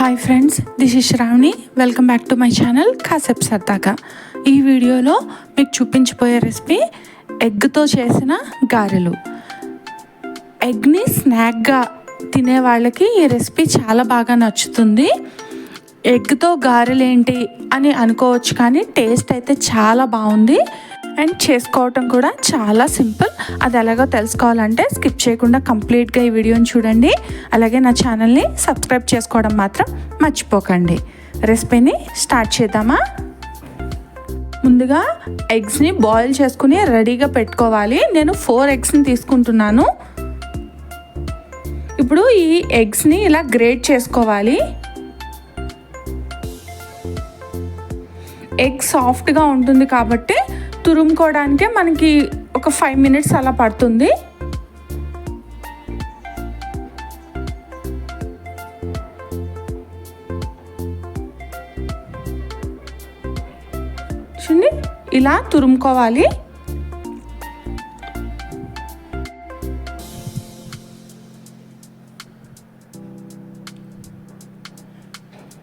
Hi friends this is Shravani welcome back to my channel కాసేపు సరదాగా ఈ వీడియోలో మీకు చూపించబోయే రెసిపీ ఎగ్తో చేసిన గారెలు. ఎగ్ని స్నాక్గా తినే వాళ్ళకి ఈ రెసిపీ చాలా బాగా నచ్చుతుంది. ఎగ్తో గారెలు ఏంటి అని అనుకోవచ్చు కానీ టేస్ట్ అయితే చాలా బాగుంది. అండ్ చేసుకోవటం కూడా చాలా సింపుల్. అది ఎలాగో తెలుసుకోవాలంటే స్కిప్ చేయకుండా కంప్లీట్గా ఈ వీడియోని చూడండి. అలాగే నా ఛానల్ని సబ్స్క్రైబ్ చేసుకోవడం మాత్రం మర్చిపోకండి. రెసిపీని స్టార్ట్ చేద్దామా? ముందుగా ఎగ్స్ని బాయిల్ చేసుకుని రెడీగా పెట్టుకోవాలి. నేను ఫోర్ ఎగ్స్ని తీసుకుంటున్నాను. ఇప్పుడు ఈ ఎగ్స్ని ఇలా గ్రేట్ చేసుకోవాలి. ఎగ్ సాఫ్ట్గా ఉంటుంది కాబట్టి తురుముకోవడానికే మనకి ఒక ఫైవ్ మినిట్స్ అలా పడుతుంది. చూడండి ఇలా తురుముకోవాలి.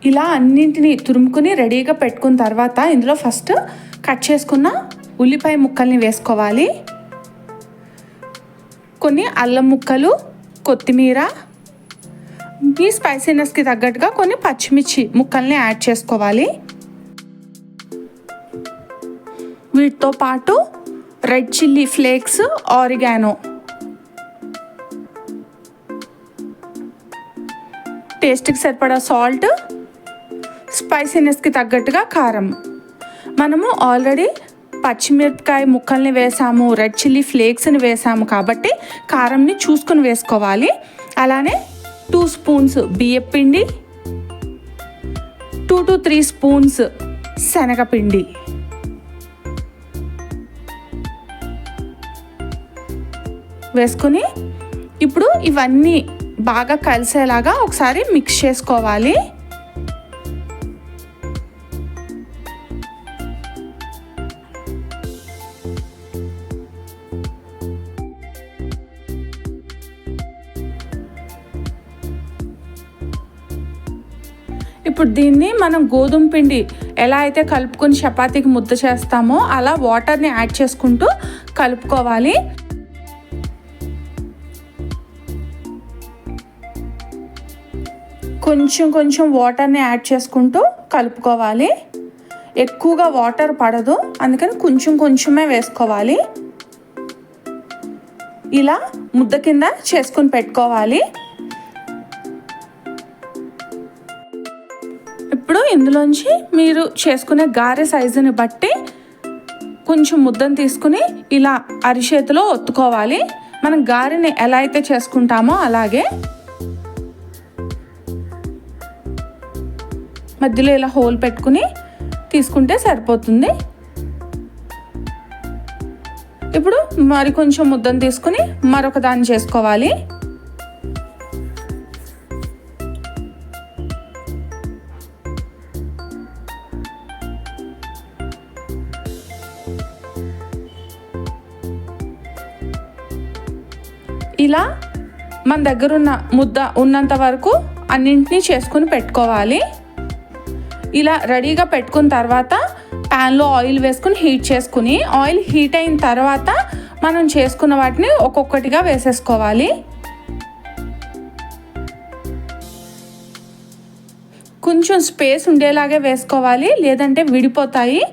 ఇలా అన్నింటినీ తురుముకుని రెడీగా పెట్టుకున్న తర్వాత ఇందులో ఫస్ట్ కట్ చేసుకున్న ఉల్లిపాయ ముక్కల్ని వేసుకోవాలి. కొన్ని అల్లం ముక్కలు కొత్తిమీర మీ స్పైసీనెస్కి తగ్గట్టుగా కొన్ని పచ్చిమిర్చి ముక్కల్ని యాడ్ చేసుకోవాలి. వీటితో పాటు రెడ్ చిల్లీ ఫ్లేక్స్ ఆరిగానో టేస్ట్కి సరిపడా సాల్ట్ స్పైసీనెస్కి తగ్గట్టుగా కారం. మనము ఆల్రెడీ పచ్చిమిరపకాయ ముక్కల్ని వేసాము రెడ్ చిల్లీ ఫ్లేక్స్ని వేసాము కాబట్టి కారంని చూసుకుని వేసుకోవాలి. అలానే టూ స్పూన్స్ బియ్యపిండి టూ టు త్రీ స్పూన్స్ శనగపిండి వేసుకొని ఇప్పుడు ఇవన్నీ బాగా కలిసేలాగా ఒకసారి మిక్స్ చేసుకోవాలి. ఇప్పుడు దీన్ని మనం గోధుమ పిండి ఎలా అయితే కలుపుకొని చపాతీకి ముద్ద చేస్తామో అలా వాటర్ని యాడ్ చేసుకుంటూ కలుపుకోవాలి. కొంచెం కొంచెం వాటర్ని యాడ్ చేసుకుంటూ కలుపుకోవాలి. ఎక్కువగా వాటర్ పడదు అందుకని కొంచెం కొంచెమే వేసుకోవాలి. ఇలా ముద్ద కింద చేసుకుని పెట్టుకోవాలి. ఇందులోంచి మీరు చేసుకునే గారె సైజుని బట్టి కొంచెం ముద్దను తీసుకుని ఇలా అరిచేతిలో ఒత్తుకోవాలి. మనం గారెని ఎలా అయితే చేసుకుంటామో అలాగే మధ్యలో ఇలా హోల్ పెట్టుకుని తీసుకుంటే సరిపోతుంది. ఇప్పుడు మరి కొంచెం ముద్దను తీసుకుని మరొక దాన్ని చేసుకోవాలి. ఇలా మన దగ్గర ఉన్న ముద్ద ఉన్నంత వరకు అన్నింటినీ చేసుకుని పెట్టుకోవాలి. ఇలా రెడీగా పెట్టుకున్న తర్వాత ప్యాన్లో ఆయిల్ వేసుకుని హీట్ చేసుకుని ఆయిల్ హీట్ అయిన తర్వాత మనం చేసుకున్న వాటిని ఒక్కొక్కటిగా వేసేసుకోవాలి. కొంచెం స్పేస్ ఉండేలాగే వేసుకోవాలి లేదంటే విడిపోతాయి.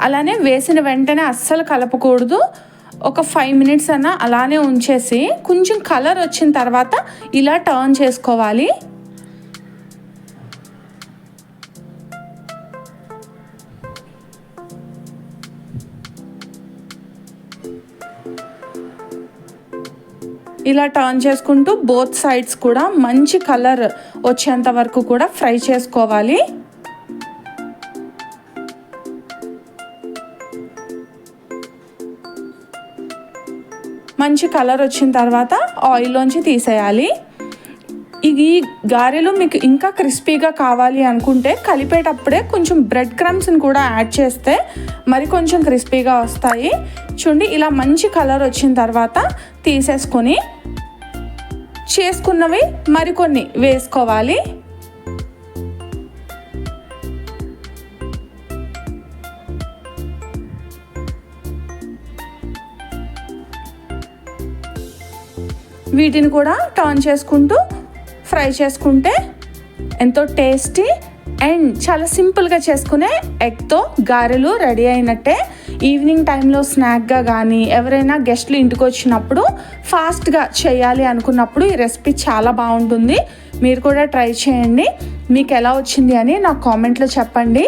అలానే వేసిన వెంటనే అస్సలు కలపకూడదు. ఒక ఫైవ్ మినిట్స్ అన్న అలానే ఉంచేసి కొంచెం కలర్ వచ్చిన తర్వాత ఇలా టర్న్ చేసుకోవాలి. ఇలా టర్న్ చేసుకుంటూ బోత్ సైడ్స్ కూడా మంచి కలర్ వచ్చేంత వరకు కూడా ఫ్రై చేసుకోవాలి. మంచి కలర్ వచ్చిన తర్వాత ఆయిల్లోంచి తీసేయాలి. ఈ గారెలు మీకు ఇంకా క్రిస్పీగా కావాలి అనుకుంటే కలిపేటప్పుడే కొంచెం బ్రెడ్ క్రమ్స్ని కూడా యాడ్ చేస్తే మరి కొంచెం క్రిస్పీగా వస్తాయి. చూడండి ఇలా మంచి కలర్ వచ్చిన తర్వాత తీసేసుకొని చేసుకున్నవి మరికొన్ని వేసుకోవాలి. వీటిని కూడా టర్న్ చేసుకుంటూ ఫ్రై చేసుకుంటే ఎంతో టేస్టీ అండ్ చాలా సింపుల్గా చేసుకునే ఎగ్తో గారెలు రెడీ అయినట్టే. ఈవినింగ్ టైంలో స్నాక్గా కానీ ఎవరైనా గెస్ట్లు ఇంటికి వచ్చినప్పుడు ఫాస్ట్గా చేయాలి అనుకున్నప్పుడు ఈ రెసిపీ చాలా బాగుంటుంది. మీరు కూడా ట్రై చేయండి. మీకు ఎలా వచ్చింది అని నాకు కామెంట్లో చెప్పండి.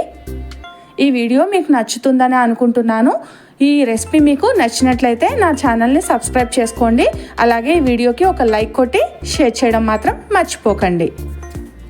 ఈ వీడియో మీకు నచ్చుతుందని అనుకుంటున్నాను. ఈ రెసిపీ మీకు నచ్చినట్లయితే నా ఛానల్ని సబ్స్క్రైబ్ చేసుకోండి. అలాగే ఈ వీడియోకి ఒక లైక్ కొట్టి షేర్ చేయడం మాత్రం మర్చిపోకండి.